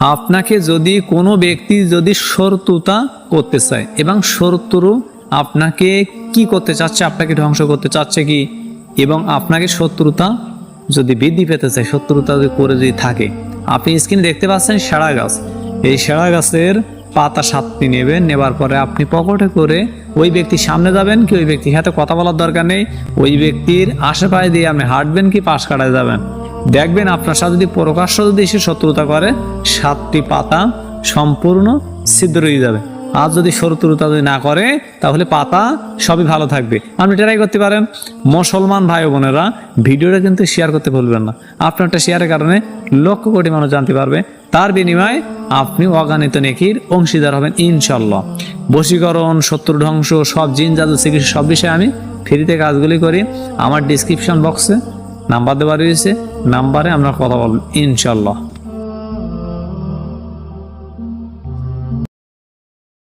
আপনাকে যদি কোনো ব্যক্তি যদি শত্রুতা করতে চায়, এবং শত্রু আপনাকে কি করতে চাচ্ছে, আপনাকে ধ্বংস করতে চাচ্ছে কি, এবং আপনাকে শত্রুতা যদি বৃদ্ধি পেতে চায়, শত্রুতা যদি করে যদি থাকে, আপনি স্ক্রিনে দেখতে পাচ্ছেন সেরা গাছ। এই সেরা গাছের পাতা সাতটি নেবেন নেবার পরে আপনি পকেটে করে ওই ব্যক্তি সামনে যাবেন কি, ওই ব্যক্তির সাথে কথা বলার দরকার নেই, ওই ব্যক্তির আশেপাশে দিয়ে আপনি হাঁটবেন কি, পাশ কাটায় যাবেন। দেখবেন আপনার সাথে যদি প্রকাশ্য যদি এসে শত্রুতা করে, সাতটি পাতা সম্পূর্ণ ছিদ্র হয়ে যাবে। আর যদি শত্রুতা যদি না করে, তাহলে পাতা সবই ভালো থাকবে। আপনি ট্রাই করতে পারেন। মুসলমান ভাই বোনেরা, ভিডিওটা কিন্তু শেয়ার করতে ভুলবেন না। আপনারটা শেয়ারের কারণে লক্ষ কোটি মানুষ জানতে পারবে। তার বিনিময়ে আপনি অগানিত নেকির অংশীদার হবেন ইনশাল্লাহ বশীকরণ, শত্রু ধ্বংস, সব জিন, জাদু, চিকিৎসা, সব বিষয়ে আমি ফ্রিতে কাজগুলি করি। আমার ডিসক্রিপশন বক্সে নাম্বার দেওয়া রয়েছে নাম্বারে আমরা কথা বলব ইনশাল্লাহ